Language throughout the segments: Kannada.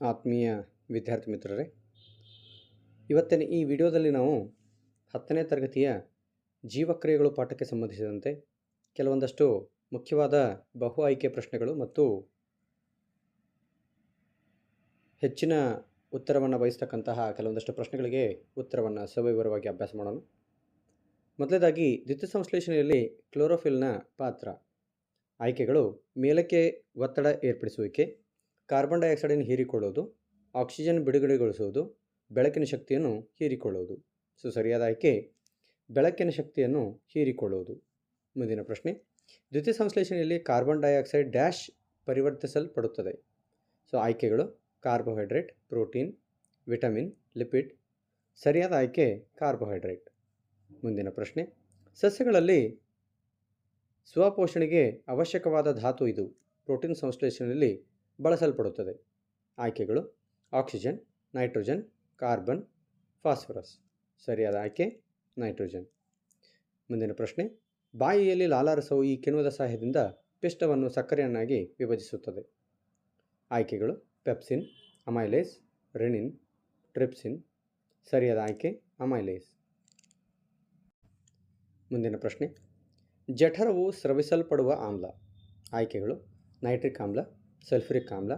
ಆತ್ಮೀಯ ವಿದ್ಯಾರ್ಥಿ ಮಿತ್ರರೇ, ಇವತ್ತಿನ ಈ ವಿಡಿಯೋದಲ್ಲಿ ನಾವು ಹತ್ತನೇ ತರಗತಿಯ ಜೀವಕ್ರಿಯೆಗಳು ಪಾಠಕ್ಕೆ ಸಂಬಂಧಿಸಿದಂತೆ ಕೆಲವೊಂದಷ್ಟು ಮುಖ್ಯವಾದ ಬಹು ಆಯ್ಕೆ ಪ್ರಶ್ನೆಗಳು ಮತ್ತು ಹೆಚ್ಚಿನ ಉತ್ತರವನ್ನು ಬಯಸ್ತಕ್ಕಂತಹ ಕೆಲವೊಂದಷ್ಟು ಪ್ರಶ್ನೆಗಳಿಗೆ ಉತ್ತರವನ್ನು ಸವಿವರವಾಗಿ ಅಭ್ಯಾಸ ಮಾಡೋಣ. ಮೊದಲನೇದಾಗಿ ದ್ವಿತೀಯ ಸಂಶ್ಲೇಷಣೆಯಲ್ಲಿ ಕ್ಲೋರೋಫಿಲ್ನ ಪಾತ್ರ, ಆಯ್ಕೆಗಳು ಮೇಲಕ್ಕೆ ಒತ್ತಡ ಏರ್ಪಡಿಸುವಿಕೆ ಕಾರ್ಬನ್ ಡೈಆಕ್ಸೈಡನ್ನು ಹೀರಿಕೊಳ್ಳೋದು, ಆಕ್ಸಿಜನ್ ಬಿಡುಗಡೆಗೊಳಿಸುವುದು ಬೆಳಕಿನ ಶಕ್ತಿಯನ್ನು ಹೀರಿಕೊಳ್ಳೋದು. ಸೊ, ಸರಿಯಾದ ಆಯ್ಕೆ, ಬೆಳಕಿನ ಶಕ್ತಿಯನ್ನು ಹೀರಿಕೊಳ್ಳುವುದು ಮುಂದಿನ ಪ್ರಶ್ನೆ. ದ್ವಿತೀಯ ಸಂಶ್ಲೇಷಣೆಯಲ್ಲಿ ಕಾರ್ಬನ್ ಡೈಆಕ್ಸೈಡ್ ಡ್ಯಾಶ್ ಪರಿವರ್ತಿಸಲ್ಪಡುತ್ತದೆ. ಸೊ, ಆಯ್ಕೆಗಳು, ಕಾರ್ಬೋಹೈಡ್ರೇಟ್, ಪ್ರೋಟೀನ್, ವಿಟಮಿನ್, ಲಿಪಿಡ್. ಸರಿಯಾದ ಆಯ್ಕೆ, ಕಾರ್ಬೋಹೈಡ್ರೇಟ್. ಮುಂದಿನ ಪ್ರಶ್ನೆ. ಸಸ್ಯಗಳಲ್ಲಿ ಸ್ವಪೋಷಣೆಗೆ ಅವಶ್ಯಕವಾದ ಧಾತು ಇದು. ಪ್ರೋಟೀನ್ ಸಂಶ್ಲೇಷಣೆಯಲ್ಲಿ ಬಳಸಲ್ಪಡುತ್ತದೆ. ಆಯ್ಕೆಗಳು ಆಕ್ಸಿಜನ್, ನೈಟ್ರೋಜನ್, ಕಾರ್ಬನ್, ಫಾಸ್ಫರಸ್. ಸರಿಯಾದ ಆಯ್ಕೆ, ನೈಟ್ರೋಜನ್. ಮುಂದಿನ ಪ್ರಶ್ನೆ, ಬಾಯಿಯಲ್ಲಿ ಲಾಲಾರಸವು ಈ ಕಿಣ್ವದ ಸಹಾಯದಿಂದ ಪಿಷ್ಟವನ್ನು ಸಕ್ಕರೆಯನ್ನಾಗಿ ವಿಭಜಿಸುತ್ತದೆ. ಆಯ್ಕೆಗಳು ಪೆಪ್ಸಿನ್, ಅಮೈಲೇಸ್, ರೆನಿನ್, ಟ್ರಿಪ್ಸಿನ್. ಸರಿಯಾದ ಆಯ್ಕೆ, ಅಮೈಲೇಸ್. ಮುಂದಿನ ಪ್ರಶ್ನೆ, ಜಠರವು ಸ್ರವಿಸಲ್ಪಡುವ ಆಮ್ಲ. ಆಯ್ಕೆಗಳು ನೈಟ್ರಿಕ್ ಆಮ್ಲ ಸಲ್ಫ್ಯೂರಿಕ್ ಆಮ್ಲ,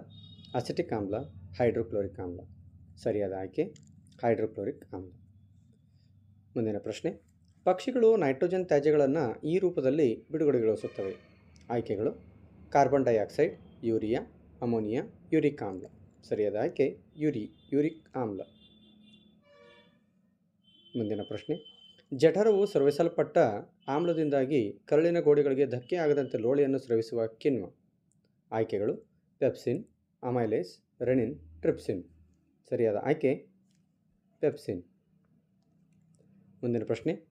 ಅಸಿಟಿಕ್ ಆಮ್ಲ, ಹೈಡ್ರೋಕ್ಲೋರಿಕ್ ಆಮ್ಲ. ಸರಿಯಾದ ಆಯ್ಕೆ, ಹೈಡ್ರೋಕ್ಲೋರಿಕ್ ಆಮ್ಲ. ಮುಂದಿನ ಪ್ರಶ್ನೆ. ಪಕ್ಷಿಗಳು ನೈಟ್ರೋಜನ್ ತ್ಯಾಜ್ಯಗಳನ್ನು ಈ ರೂಪದಲ್ಲಿ ಬಿಡುಗಡೆಗೊಳಿಸುತ್ತವೆ. ಆಯ್ಕೆಗಳು, carbon dioxide, urea, ammonia, uric ಆಮ್ಲ. ಸರಿಯಾದ ಆಯ್ಕೆ, ಯೂರಿ, ಯೂರಿಕ್ ಆಮ್ಲ. ಮುಂದಿನ ಪ್ರಶ್ನೆ. ಜಠರವು ಸ್ರವಿಸಲ್ಪಟ್ಟ ಆಮ್ಲದಿಂದಾಗಿ ಕರಳಿನ ಗೋಡೆಗಳಿಗೆ ಧಕ್ಕೆ ಆಗದಂತೆ ಲೋಳೆಯನ್ನು ಸ್ರವಿಸುವ ಕಿಣ್ವ. ಆಯ್ಕೆಗಳು ಪೆಪ್ಸಿನ್, ಅಮೈಲೇಸ್, ರೆನಿನ್, ಟ್ರಿಪ್ಸಿನ್. ಸರಿಯಾದ ಆಯ್ಕೆ? ಪೆಪ್ಸಿನ್. ಮುಂದಿನ ಪ್ರಶ್ನೆ.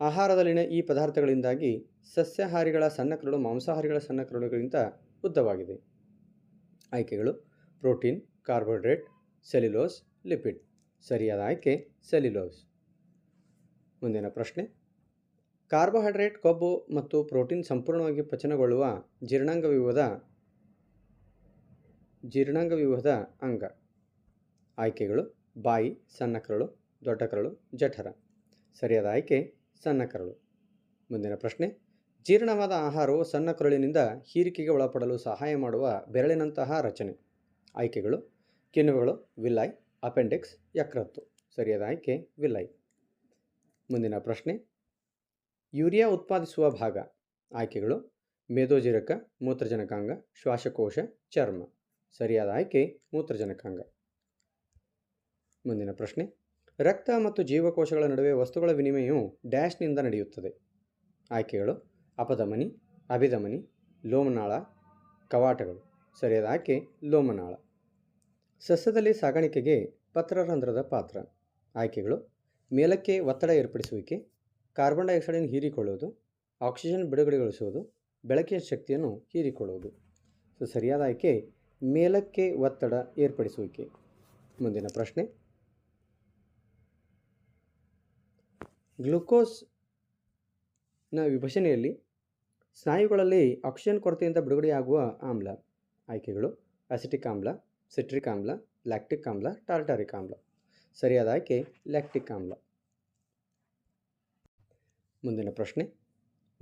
ಆಹಾರದಲ್ಲಿನ ಈ ಪದಾರ್ಥಗಳಿಂದಾಗಿ ಸಸ್ಯಾಹಾರಿಗಳ ಸಣ್ಣ ಕರುಳು ಮಾಂಸಾಹಾರಿಗಳ ಸಣ್ಣ ಕರುಳುಗಳಿಗಿಂತ ಉದ್ದವಾಗಿದೆ. ಆಯ್ಕೆಗಳು ಪ್ರೋಟೀನ್, ಕಾರ್ಬೋಹೈಡ್ರೇಟ್, ಸೆಲ್ಯುಲೋಸ್, ಲಿಪಿಡ್. ಸರಿಯಾದ ಆಯ್ಕೆ? ಸೆಲ್ಯುಲೋಸ್. ಮುಂದಿನ ಪ್ರಶ್ನೆ. ಕಾರ್ಬೋಹೈಡ್ರೇಟ್, ಕೊಬ್ಬು ಮತ್ತು ಪ್ರೋಟೀನ್ ಸಂಪೂರ್ಣವಾಗಿ ಪಚನಗೊಳ್ಳುವ ಜೀರ್ಣಾಂಗ ವ್ಯೂಹದ ಜೀರ್ಣಾಂಗ ವ್ಯೂಹದ ಅಂಗ. ಆಯ್ಕೆಗಳು ಬಾಯಿ, ಸಣ್ಣ ಕರಳು, ದೊಡ್ಡ ಕರಳು, ಜಠರ. ಸರಿಯಾದ ಆಯ್ಕೆ ಸಣ್ಣ ಕರಳು. ಮುಂದಿನ ಪ್ರಶ್ನೆ, ಜೀರ್ಣವಾದ ಆಹಾರವು ಸಣ್ಣ ಕರುಳಿನಿಂದ ಹೀರಿಕೆಗೆ ಒಳಪಡಲು ಸಹಾಯ ಮಾಡುವ ಬೆರಳಿನಂತಹ ರಚನೆ. ಆಯ್ಕೆಗಳು, ಕಿಣ್ವಗಳು ವಿಲ್ಲಾಯ್ ಅಪೆಂಡಿಕ್ಸ್, ಯಕೃತ್ತು. ಸರಿಯಾದ ಆಯ್ಕೆ ವಿಲ್ಲಾಯ್ ಮುಂದಿನ ಪ್ರಶ್ನೆ, ಯೂರಿಯಾ ಉತ್ಪಾದಿಸುವ ಭಾಗ. ಆಯ್ಕೆಗಳು, ಮೇದೋಜೀರಕ, ಮೂತ್ರಜನಕಾಂಗ, ಶ್ವಾಸಕೋಶ, ಚರ್ಮ. ಸರಿಯಾದ ಆಯ್ಕೆ ಮೂತ್ರಜನಕಾಂಗ. ಮುಂದಿನ ಪ್ರಶ್ನೆ. ರಕ್ತ ಮತ್ತು ಜೀವಕೋಶಗಳ ನಡುವೆ ವಸ್ತುಗಳ ವಿನಿಮಯವು ಡ್ಯಾಶ್ನಿಂದ ನಡೆಯುತ್ತದೆ. ಆಯ್ಕೆಗಳು ಅಪಧಮನಿ, ಅಭಿಧಮನಿ, ಲೋಮನಾಳ, ಕವಾಟಗಳು. ಸರಿಯಾದ ಆಯ್ಕೆ ಲೋಮನಾಳ. ಸಸ್ಯದಲ್ಲಿ ಸಾಗಾಣಿಕೆಗೆ ಪತ್ರರಂಧ್ರದ ಪಾತ್ರ. ಆಯ್ಕೆಗಳು ಮೇಲಕ್ಕೆ ಒತ್ತಡ ಏರ್ಪಡಿಸುವಿಕೆ, ಕಾರ್ಬನ್ ಡೈಆಕ್ಸೈಡನ್ನು ಹೀರಿಕೊಳ್ಳುವುದು, ಆಕ್ಸಿಜನ್ ಬಿಡುಗಡೆಗೊಳಿಸುವುದು, ಬೆಳಕಿನ ಶಕ್ತಿಯನ್ನು ಹೀರಿಕೊಳ್ಳುವುದು. ಸೊ, ಸರಿಯಾದ ಆಯ್ಕೆ ಮೇಲಕ್ಕೆ ಒತ್ತಡ ಏರ್ಪಡಿಸುವಿಕೆ. ಮುಂದಿನ ಪ್ರಶ್ನೆ. ಗ್ಲುಕೋಸ್ನ ವಿಭಜನೆಯಲ್ಲಿ ಸ್ನಾಯುಗಳಲ್ಲಿ ಆಕ್ಸಿಜನ್ ಕೊರತೆಯಿಂದ ಬಿಡುಗಡೆಯಾಗುವ ಆಮ್ಲ, ಆಯ್ಕೆಗಳು ಅಸಿಟಿಕ್ ಆಮ್ಲ, ಸಿಟ್ರಿಕ್ ಆಮ್ಲ, ಲ್ಯಾಕ್ಟಿಕ್ ಆಮ್ಲ, ಟಾರ್ಟಾರಿಕ್ ಆಮ್ಲ. ಸರಿಯಾದ ಆಯ್ಕೆ ಲ್ಯಾಕ್ಟಿಕ್ ಆಮ್ಲ. ಮುಂದಿನ ಪ್ರಶ್ನೆ.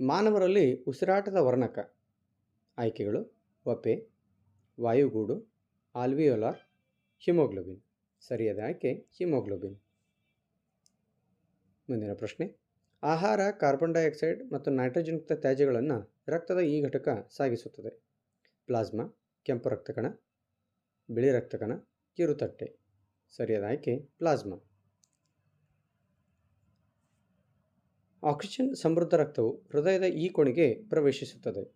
ಮಾನವರಲ್ಲಿ ಉಸಿರಾಟದ ವರ್ಣಕ, ಆಯ್ಕೆಗಳು ಒಪೆ ವಾಯುಗೂಡು, ಆಲ್ವಿಯೋಲಾರ್, ಹಿಮೋಗ್ಲೋಬಿನ್. ಸರಿಯಾದ ಆಯ್ಕೆ, ಹಿಮೋಗ್ಲೋಬಿನ್. ಮುಂದಿನ ಪ್ರಶ್ನೆ. ಆಹಾರ, ಕಾರ್ಬನ್ ಡೈಆಕ್ಸೈಡ್ ಮತ್ತು ನೈಟ್ರೋಜನ್ಯುಕ್ತ ತ್ಯಾಜ್ಯಗಳನ್ನು ರಕ್ತದ ಈ ಘಟಕ ಸಾಗಿಸುತ್ತದೆ. ಪ್ಲಾಸ್ಮಾ, ಕೆಂಪು ರಕ್ತಕಣ, ಬಿಳಿ ರಕ್ತಕಣ ಕಿರುತಟ್ಟೆ ಸರಿಯಾದ ಆಯ್ಕೆ, ಪ್ಲಾಸ್ಮಾ. ಆಕ್ಸಿಜನ್ ಸಮೃದ್ಧ ರಕ್ತವು ಹೃದಯದ ಈ ಕೋಣೆಗೆ ಪ್ರವೇಶಿಸುತ್ತದೆ.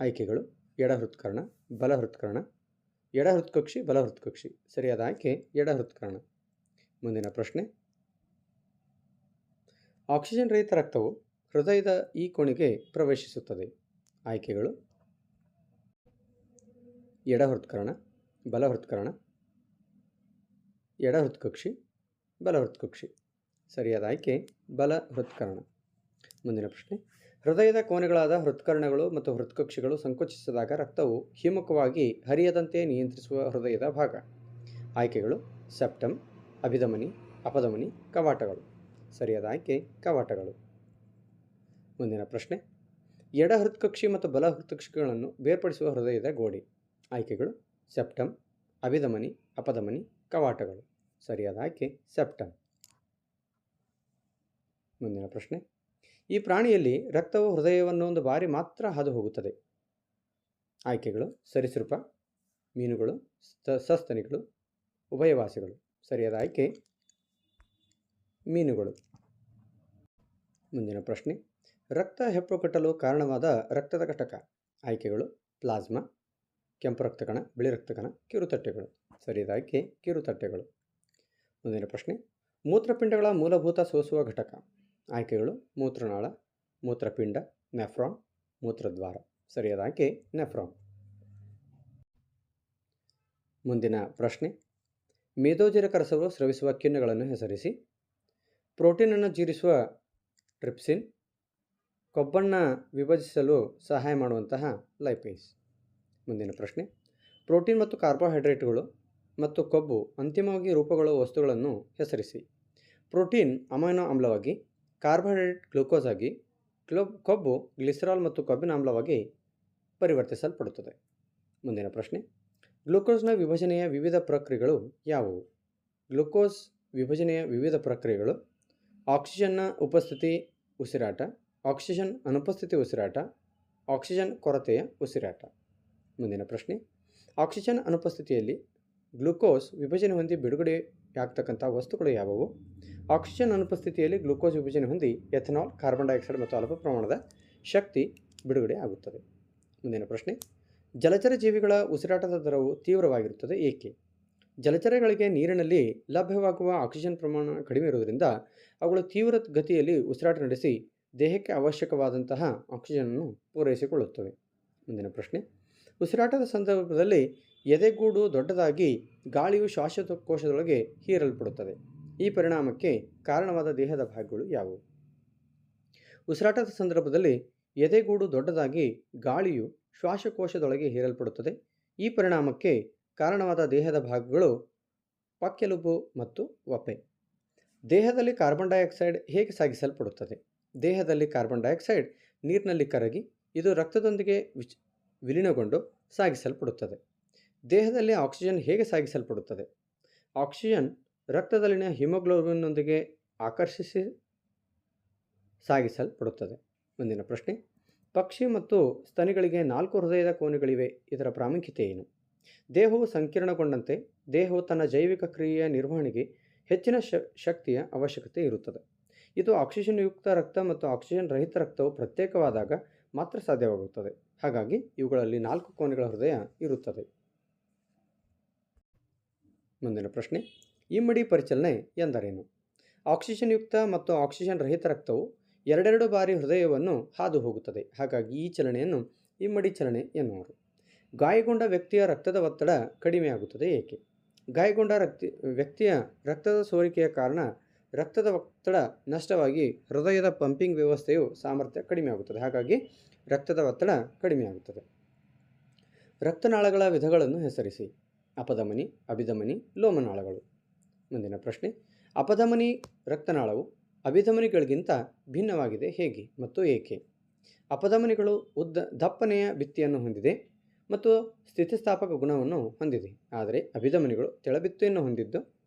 ಆಯ್ಕೆಗಳು. ಎಡ ಹೃತ್ಕರ್ಣ ಬಲ ಹೃತ್ಕರ್ಣ ಎಡ ಹೃತ್ಕಕ್ಷಿ ಬಲ ಹೃತ್ಕಕ್ಷಿ ಸರಿಯಾದ ಆಯ್ಕೆ ಎಡ ಹೃತ್ಕರ್ಣ ಮುಂದಿನ ಪ್ರಶ್ನೆ. ಆಕ್ಸಿಜನ್ ರಹಿತ ರಕ್ತವು ಹೃದಯದ ಈ ಕೋಣೆಗೆ ಪ್ರವೇಶಿಸುತ್ತದೆ. ಆಯ್ಕೆಗಳು. ಎಡ ಹೃತ್ಕರ್ಣ ಬಲ ಹೃತ್ಕರ್ಣ ಎಡ ಹೃತ್ಕಕ್ಷಿ ಬಲ ಹೃತ್ಕಕ್ಷಿ ಸರಿಯಾದ ಆಯ್ಕೆ ಬಲ ಹೃತ್ಕರ್ಣ ಮುಂದಿನ ಪ್ರಶ್ನೆ. ಹೃದಯದ ಕೋಣೆಗಳಾದ ಹೃತ್ಕರ್ಣಗಳು ಮತ್ತು ಹೃತ್ಕಕ್ಷಿಗಳು ಸಂಕುಚಿಸಿದಾಗ ರಕ್ತವು ಹಿಮುಖವಾಗಿ ಹರಿಯದಂತೆ ನಿಯಂತ್ರಿಸುವ ಹೃದಯದ ಭಾಗ. ಆಯ್ಕೆಗಳು, ಸೆಪ್ಟಮ್, ಅಭಿಧಮನಿ, ಅಪಧಮನಿ, ಕವಾಟಗಳು. ಸರಿಯಾದ ಆಯ್ಕೆ, ಕವಾಟಗಳು. ಮುಂದಿನ ಪ್ರಶ್ನೆ. ಎಡ ಹೃತ್ಕಕ್ಷಿ ಮತ್ತು ಬಲ ಹೃತ್ಕಕ್ಷಿಗಳನ್ನು ಬೇರ್ಪಡಿಸುವ ಹೃದಯದ ಗೋಡೆ. ಆಯ್ಕೆಗಳು, ಸೆಪ್ಟಮ್, ಅಭಿಧಮನಿ, ಅಪಧಮನಿ, ಕವಾಟಗಳು. ಸರಿಯಾದ ಆಯ್ಕೆ, ಸೆಪ್ಟಮ್. ಮುಂದಿನ ಪ್ರಶ್ನೆ. ಈ ಪ್ರಾಣಿಯಲ್ಲಿ ರಕ್ತವು ಹೃದಯವನ್ನು ಒಂದು ಬಾರಿ ಮಾತ್ರ ಹಾದು ಹೋಗುತ್ತದೆ. ಆಯ್ಕೆಗಳು ಸರಿಸೃಪ, ಮೀನುಗಳು ಸಸ್ತನಿಗಳು, ಉಭಯವಾಸಿಗಳು. ಸರಿಯಾದ ಆಯ್ಕೆ, ಮೀನುಗಳು. ಮುಂದಿನ ಪ್ರಶ್ನೆ. ರಕ್ತ ಹೆಪ್ಪು ಕಟ್ಟಲು ಕಾರಣವಾದ ರಕ್ತದ ಘಟಕ. ಆಯ್ಕೆಗಳು ಪ್ಲಾಸ್ಮಾ, ಕೆಂಪು ರಕ್ತಕಣ ಬಿಳಿ ರಕ್ತಕಣ ಕಿರುತಟ್ಟೆಗಳು ಸರಿಯಾದ ಆಯ್ಕೆ ಕಿರುತಟ್ಟೆಗಳು ಮುಂದಿನ ಪ್ರಶ್ನೆ. ಮೂತ್ರಪಿಂಡಗಳ ಮೂಲಭೂತ ಸೋಸುವ ಘಟಕ. ಆಯ್ಕೆಗಳು ಮೂತ್ರನಾಳ, ಮೂತ್ರಪಿಂಡ ನೆಫ್ರಾನ್ ಮೂತ್ರದ್ವಾರ. ಸರಿಯಾದ ಆಯ್ಕೆ ನೆಫ್ರಾನ್ ಮುಂದಿನ ಪ್ರಶ್ನೆ. ಮೇಧೋಜೀರಕ ರಸವು ಸ್ರವಿಸುವ ಕಿಣ್ಣಗಳನ್ನು ಹೆಸರಿಸಿ. ಪ್ರೋಟೀನನ್ನು ಜೀರಿಸುವ ಟ್ರಿಪ್ಸಿನ್. ಕೊಬ್ಬನ್ನು ವಿಭಜಿಸಲು ಸಹಾಯ ಮಾಡುವಂತಹ ಲೈಪೇಸ್. ಮುಂದಿನ ಪ್ರಶ್ನೆ. ಪ್ರೋಟೀನ್ ಮತ್ತು ಕಾರ್ಬೋಹೈಡ್ರೇಟ್ಗಳು ಮತ್ತು ಕೊಬ್ಬು ಅಂತಿಮವಾಗಿ ರೂಪುಗೊಳ್ಳುವ ವಸ್ತುಗಳನ್ನು ಹೆಸರಿಸಿ. ಪ್ರೋಟೀನ್ ಅಮೈನೋ ಆಮ್ಲವಾಗಿ ಕಾರ್ಬೋಹೈಡ್ರೇಟ್ ಗ್ಲೂಕೋಸ್ ಆಗಿ ಕ್ಲೋ ಕೊಬ್ಬು ಗ್ಲಿಸರಾಲ್ ಮತ್ತು ಕೊಬ್ಬಿನ ಆಮ್ಲವಾಗಿ ಪರಿವರ್ತಿಸಲ್ಪಡುತ್ತದೆ. ಮುಂದಿನ ಪ್ರಶ್ನೆ. ಗ್ಲೂಕೋಸ್ನ ವಿಭಜನೆಯ ವಿವಿಧ ಪ್ರಕ್ರಿಯೆಗಳು ಯಾವುವು? ಗ್ಲೂಕೋಸ್ ವಿಭಜನೆಯ ವಿವಿಧ ಪ್ರಕ್ರಿಯೆಗಳು ಆಕ್ಸಿಜನ್ನ ಉಪಸ್ಥಿತಿ ಉಸಿರಾಟ, ಆಕ್ಸಿಜನ್ ಅನುಪಸ್ಥಿತಿ ಉಸಿರಾಟ, ಆಕ್ಸಿಜನ್ ಕೊರತೆಯ ಉಸಿರಾಟ. ಮುಂದಿನ ಪ್ರಶ್ನೆ. ಆಕ್ಸಿಜನ್ ಅನುಪಸ್ಥಿತಿಯಲ್ಲಿ ಗ್ಲೂಕೋಸ್ ವಿಭಜನೆ ಹೊಂದಿ ಬಿಡುಗಡೆಯಾಗ್ತಕ್ಕಂಥ ವಸ್ತುಗಳು ಯಾವುವು? ಆಕ್ಸಿಜನ್ ಅನುಪಸ್ಥಿತಿಯಲ್ಲಿ ಗ್ಲೂಕೋಸ್ ವಿಭಜನೆ ಹೊಂದಿ ಎಥನಾಲ್ ಕಾರ್ಬನ್ ಡೈಆಕ್ಸೈಡ್ ಮತ್ತು ಅಲ್ಪ ಪ್ರಮಾಣದ ಶಕ್ತಿ ಬಿಡುಗಡೆ ಆಗುತ್ತದೆ. ಮುಂದಿನ ಪ್ರಶ್ನೆ. ಜಲಚರ ಜೀವಿಗಳ ಉಸಿರಾಟದ ದರವು ತೀವ್ರವಾಗಿರುತ್ತದೆ ಏಕೆ? ಜಲಚರಗಳಿಗೆ ನೀರಿನಲ್ಲಿ ಲಭ್ಯವಾಗುವ ಆಕ್ಸಿಜನ್ ಪ್ರಮಾಣ ಕಡಿಮೆ ಇರುವುದರಿಂದ ಅವುಗಳು ತೀವ್ರ ಗತಿಯಲ್ಲಿ ಉಸಿರಾಟ ನಡೆಸಿ ದೇಹಕ್ಕೆ ಅವಶ್ಯಕವಾದಂತಹ ಆಕ್ಸಿಜನನ್ನು ಪೂರೈಸಿಕೊಳ್ಳುತ್ತವೆ. ಮುಂದಿನ ಪ್ರಶ್ನೆ. ಉಸಿರಾಟದ ಸಂದರ್ಭದಲ್ಲಿ ಎದೆಗೂಡು ದೊಡ್ಡದಾಗಿ ಗಾಳಿಯು ಶ್ವಾಸಕೋಶದೊಳಗೆ ಹೀರಲ್ಪಡುತ್ತದೆ. ಈ ಪರಿಣಾಮಕ್ಕೆ ಕಾರಣವಾದ ದೇಹದ ಭಾಗಗಳು ಯಾವುವು? ಉಸಿರಾಟದ ಸಂದರ್ಭದಲ್ಲಿ ಎದೆಗೂಡು ದೊಡ್ಡದಾಗಿ ಗಾಳಿಯು ಶ್ವಾಸಕೋಶದೊಳಗೆ ಹೀರಲ್ಪಡುತ್ತದೆ. ಈ ಪರಿಣಾಮಕ್ಕೆ ಕಾರಣವಾದ ದೇಹದ ಭಾಗಗಳು ಪಕ್ಕೆಲುಬು ಮತ್ತು ವಪೆ ದೇಹದಲ್ಲಿ ಕಾರ್ಬನ್ ಡೈಆಕ್ಸೈಡ್ ಹೇಗೆ ಸಾಗಿಸಲ್ಪಡುತ್ತದೆ? ದೇಹದಲ್ಲಿ ಕಾರ್ಬನ್ ಡೈಆಕ್ಸೈಡ್ ನೀರಿನಲ್ಲಿ ಕರಗಿ, ಇದು ರಕ್ತದೊಂದಿಗೆ ವಿಚ್ ವಿಲೀನಗೊಂಡು ಸಾಗಿಸಲ್ಪಡುತ್ತದೆ. ದೇಹದಲ್ಲಿ ಆಕ್ಸಿಜನ್ ಹೇಗೆ ಸಾಗಿಸಲ್ಪಡುತ್ತದೆ? ಆಕ್ಸಿಜನ್ ರಕ್ತದಲ್ಲಿನ ಹಿಮೋಗ್ಲೋಬಿನ್ನೊಂದಿಗೆ ಆಕರ್ಷಿಸಿ ಸಾಗಿಸಲ್ಪಡುತ್ತದೆ. ಮುಂದಿನ ಪ್ರಶ್ನೆ. ಪಕ್ಷಿ ಮತ್ತು ಸ್ತನಿಗಳಿಗೆ ನಾಲ್ಕು ಹೃದಯದ ಕೋಣೆಗಳಿವೆ. ಇದರ ಪ್ರಾಮುಖ್ಯತೆ ಏನು? ದೇಹವು ಸಂಕೀರ್ಣಗೊಂಡಂತೆ ದೇಹವು ತನ್ನ ಜೈವಿಕ ಕ್ರಿಯೆಯ ನಿರ್ವಹಣೆಗೆ ಹೆಚ್ಚಿನ ಶಕ್ತಿಯ ಅವಶ್ಯಕತೆ ಇರುತ್ತದೆ. ಇದು ಆಕ್ಸಿಜನ್ಯುಕ್ತ ರಕ್ತ ಮತ್ತು ಆಕ್ಸಿಜನ್ ರಹಿತ ರಕ್ತವು ಪ್ರತ್ಯೇಕವಾದಾಗ ಮಾತ್ರ ಸಾಧ್ಯವಾಗುತ್ತದೆ. ಹಾಗಾಗಿ ಇವುಗಳಲ್ಲಿ ನಾಲ್ಕು ಕೋಣೆಗಳ ಹೃದಯ ಇರುತ್ತದೆ. ಮುಂದಿನ ಪ್ರಶ್ನೆ, ಇಮ್ಮಡಿ ಪರಿಚಲನೆ ಎಂದರೇನು? ಆಕ್ಸಿಜನ್ ಯುಕ್ತ ಮತ್ತು ಆಕ್ಸಿಜನ್ ರಹಿತ ರಕ್ತವು ಎರಡೆರಡು ಬಾರಿ ಹೃದಯವನ್ನು ಹಾದು ಹೋಗುತ್ತದೆ ಹಾಗಾಗಿ ಈ ಚಲನೆಯನ್ನು ಇಮ್ಮಡಿ ಚಲನೆ ಎನ್ನುವರು. ಗಾಯಗೊಂಡ ವ್ಯಕ್ತಿಯ ರಕ್ತದ ಒತ್ತಡ ಕಡಿಮೆಯಾಗುತ್ತದೆ ಏಕೆ? ಗಾಯಗೊಂಡ ರಕ್ತಿ ವ್ಯಕ್ತಿಯ ರಕ್ತದ ಸೋರಿಕೆಯ ಕಾರಣ ರಕ್ತದ ಒತ್ತಡ ನಷ್ಟವಾಗಿ ಹೃದಯದ ಪಂಪಿಂಗ್ ವ್ಯವಸ್ಥೆಯು ಸಾಮರ್ಥ್ಯ ಕಡಿಮೆಯಾಗುತ್ತದೆ ಹಾಗಾಗಿ ರಕ್ತದ ಒತ್ತಡ ಕಡಿಮೆಯಾಗುತ್ತದೆ ರಕ್ತನಾಳಗಳ ವಿಧಗಳನ್ನು ಹೆಸರಿಸಿ. ಅಪಧಮನಿ, ಅಭಿಧಮನಿ, ಲೋಮನಾಳಗಳು. ಮುಂದಿನ ಪ್ರಶ್ನೆ. ಅಪಧಮನಿ ರಕ್ತನಾಳವು ಅಭಿಧಮನಿಗಳಿಗಿಂತ ಭಿನ್ನವಾಗಿದೆ ಹೇಗೆ ಮತ್ತು ಏಕೆ? ಅಪಧಮನಿಗಳು ಉದ್ದ ದಪ್ಪನೆಯ ಭಿತ್ತಿಯನ್ನು ಹೊಂದಿದೆ ಮತ್ತು ಸ್ಥಿತಿಸ್ಥಾಪಕ ಗುಣವನ್ನು ಹೊಂದಿದೆ. ಆದರೆ ಅಭಿಧಮನಿಗಳು ತೆಳಬಿತ್ತೆಯನ್ನು ಹೊಂದಿದ್ದು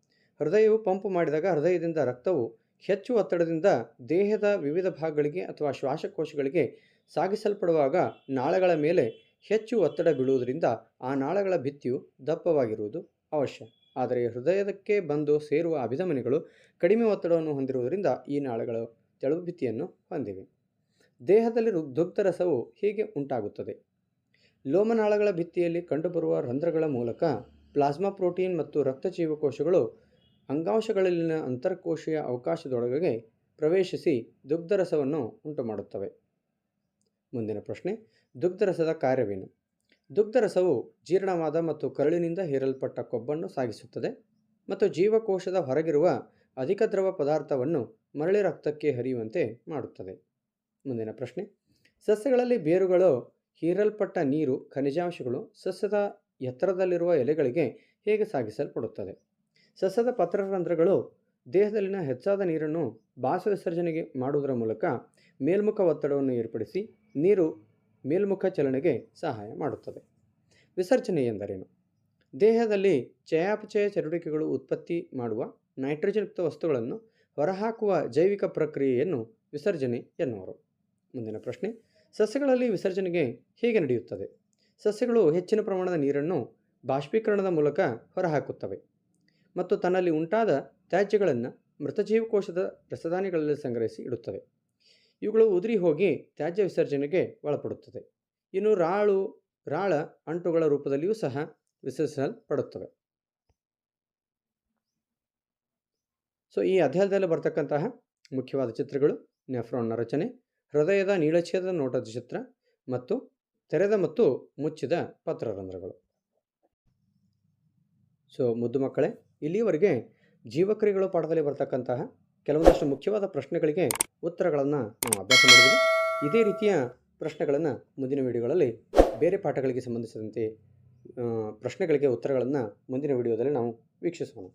ಹೃದಯವು ಪಂಪ್ ಮಾಡಿದಾಗ ಹೃದಯದಿಂದ ರಕ್ತವು ಹೆಚ್ಚು ಒತ್ತಡದಿಂದ ದೇಹದ ವಿವಿಧ ಭಾಗಗಳಿಗೆ ಅಥವಾ ಶ್ವಾಸಕೋಶಗಳಿಗೆ ಸಾಗಿಸಲ್ಪಡುವಾಗ ನಾಳಗಳ ಮೇಲೆ ಹೆಚ್ಚು ಒತ್ತಡ ಬೀಳುವುದರಿಂದ ಆ ನಾಳಗಳ ಭಿತ್ತಿಯು ದಪ್ಪವಾಗಿರುವುದು ಅವಶ್ಯ. ಆದರೆ ಹೃದಯಕ್ಕೆ ಬಂದು ಸೇರುವ ಅಭಿಧಮನಿಗಳು ಕಡಿಮೆ ಒತ್ತಡವನ್ನು ಹೊಂದಿರುವುದರಿಂದ ಈ ನಾಳಗಳು ತೆಳು ಭಿತ್ತಿಯನ್ನು ಹೊಂದಿವೆ. ದೇಹದಲ್ಲಿ ದುಗ್ಧ ದುಗ್ಧರಸವು ಹೇಗೆ ಉಂಟಾಗುತ್ತದೆ. ಲೋಮನಾಳಗಳ ಭಿತ್ತಿಯಲ್ಲಿ ಕಂಡುಬರುವ ರಂಧ್ರಗಳ ಮೂಲಕ ಪ್ಲಾಸ್ಮಾ ಪ್ರೋಟೀನ್ ಮತ್ತು ರಕ್ತ ಜೀವಕೋಶಗಳು ಅಂಗಾಂಶಗಳಲ್ಲಿನ ಅಂತರ್ಕೋಶೀಯ ಅವಕಾಶದೊಳಗೆ ಪ್ರವೇಶಿಸಿ ದುಗ್ಧರಸವನ್ನು ಉಂಟುಮಾಡುತ್ತವೆ. ಮುಂದಿನ ಪ್ರಶ್ನೆ, ದುಗ್ಧರಸದ ಕಾರ್ಯವೇನು? ದುಗ್ಧರಸವು ಜೀರ್ಣವಾದ ಮತ್ತು ಕರುಳಿನಿಂದ ಹೀರಲ್ಪಟ್ಟ ಕೊಬ್ಬನ್ನು ಸಾಗಿಸುತ್ತದೆ ಮತ್ತು ಜೀವಕೋಶದ ಹೊರಗಿರುವ ಅಧಿಕ ದ್ರವ ಪದಾರ್ಥವನ್ನು ಮರಳಿ ರಕ್ತಕ್ಕೆ ಹರಿಯುವಂತೆ ಮಾಡುತ್ತದೆ. ಮುಂದಿನ ಪ್ರಶ್ನೆ, ಸಸ್ಯಗಳಲ್ಲಿ ಬೇರುಗಳು ಹೀರಲ್ಪಟ್ಟ ನೀರು, ಖನಿಜಾಂಶಗಳು ಸಸ್ಯದ ಎತ್ತರದಲ್ಲಿರುವ ಎಲೆಗಳಿಗೆ ಹೇಗೆ ಸಾಗಿಸಲ್ಪಡುತ್ತದೆ? ಸಸ್ಯದ ಪತ್ರರಂಧ್ರಗಳು ದೇಹದಲ್ಲಿನ ಹೆಚ್ಚಾದ ನೀರನ್ನು ಬಾಸ ವಿಸರ್ಜನೆಗೆ ಮಾಡುವುದರ ಮೂಲಕ ಮೇಲ್ಮುಖ ಒತ್ತಡವನ್ನು ಏರ್ಪಡಿಸಿ ನೀರು ಮೇಲ್ಮುಖ ಚಲನೆಗೆ ಸಹಾಯ ಮಾಡುತ್ತದೆ. ವಿಸರ್ಜನೆ ಎಂದರೇನು? ದೇಹದಲ್ಲಿ ಚಯಾಪಚಯ ಚಟುವಟಿಕೆಗಳು ಉತ್ಪತ್ತಿ ಮಾಡುವ ನೈಟ್ರೋಜನ್ಯುಕ್ತ ವಸ್ತುಗಳನ್ನು ಹೊರಹಾಕುವ ಜೈವಿಕ ಪ್ರಕ್ರಿಯೆಯನ್ನು ವಿಸರ್ಜನೆ ಎನ್ನುವರು. ಮುಂದಿನ ಪ್ರಶ್ನೆ, ಸಸ್ಯಗಳಲ್ಲಿ ವಿಸರ್ಜನೆಗೆ ಹೇಗೆ ನಡೆಯುತ್ತದೆ? ಸಸ್ಯಗಳು ಹೆಚ್ಚಿನ ಪ್ರಮಾಣದ ನೀರನ್ನು ಬಾಷ್ಪೀಕರಣದ ಮೂಲಕ ಹೊರಹಾಕುತ್ತವೆ. ಮತ್ತು ತನ್ನಲ್ಲಿ ಉಂಟಾದ ತ್ಯಾಜ್ಯಗಳನ್ನು ಮೃತಜೀವಕೋಶದ ರಸದಾನಿಗಳಲ್ಲಿ ಸಂಗ್ರಹಿಸಿ ಇಡುತ್ತವೆ. ಇವುಗಳು ಉದುರಿ ಹೋಗಿ ತ್ಯಾಜ್ಯ ವಿಸರ್ಜನೆಗೆ ಒಳಪಡುತ್ತದೆ ಇನ್ನು ರಾಳು, ರಾಳ ಅಂಟುಗಳ ರೂಪದಲ್ಲಿಯೂ ಸಹ ವಿಸರ್ಜಿಸಲ್ಪಡುತ್ತವೆ. ಸೊ, ಈ ಅಧ್ಯಾಯದಲ್ಲಿ ಬರತಕ್ಕಂತಹ ಮುಖ್ಯವಾದ ಚಿತ್ರಗಳು ನೆಫ್ರಾನ್ನ ರಚನೆ, ಹೃದಯದ ನೀಳಛೇದ ನೋಟದ ಚಿತ್ರ ಮತ್ತು ತೆರೆದ ಮತ್ತು ಮುಚ್ಚಿದ ಪತ್ರರಂಧ್ರಗಳು. ಸೊ, ಮುದ್ದು ಮಕ್ಕಳೇ ಇಲ್ಲಿಯವರೆಗೆ ಜೀವಕ್ರಿಯೆಗಳು ಪಾಠದಲ್ಲಿ ಬರತಕ್ಕಂತಹ ಕೆಲವೊಂದಷ್ಟು ಮುಖ್ಯವಾದ ಪ್ರಶ್ನೆಗಳಿಗೆ ಉತ್ತರಗಳನ್ನು ನಾವು ಅಭ್ಯಾಸ ಮಾಡಿದ್ದೀವಿ. ಇದೇ ರೀತಿಯ ಪ್ರಶ್ನೆಗಳನ್ನು ಮುಂದಿನ ವಿಡಿಯೋಗಳಲ್ಲಿ ಬೇರೆ ಪಾಠಗಳಿಗೆ ಸಂಬಂಧಿಸಿದಂತೆ ಪ್ರಶ್ನೆಗಳಿಗೆ ಉತ್ತರಗಳನ್ನು ಮುಂದಿನ ವಿಡಿಯೋದಲ್ಲಿ ನಾವು ವೀಕ್ಷಿಸೋಣ.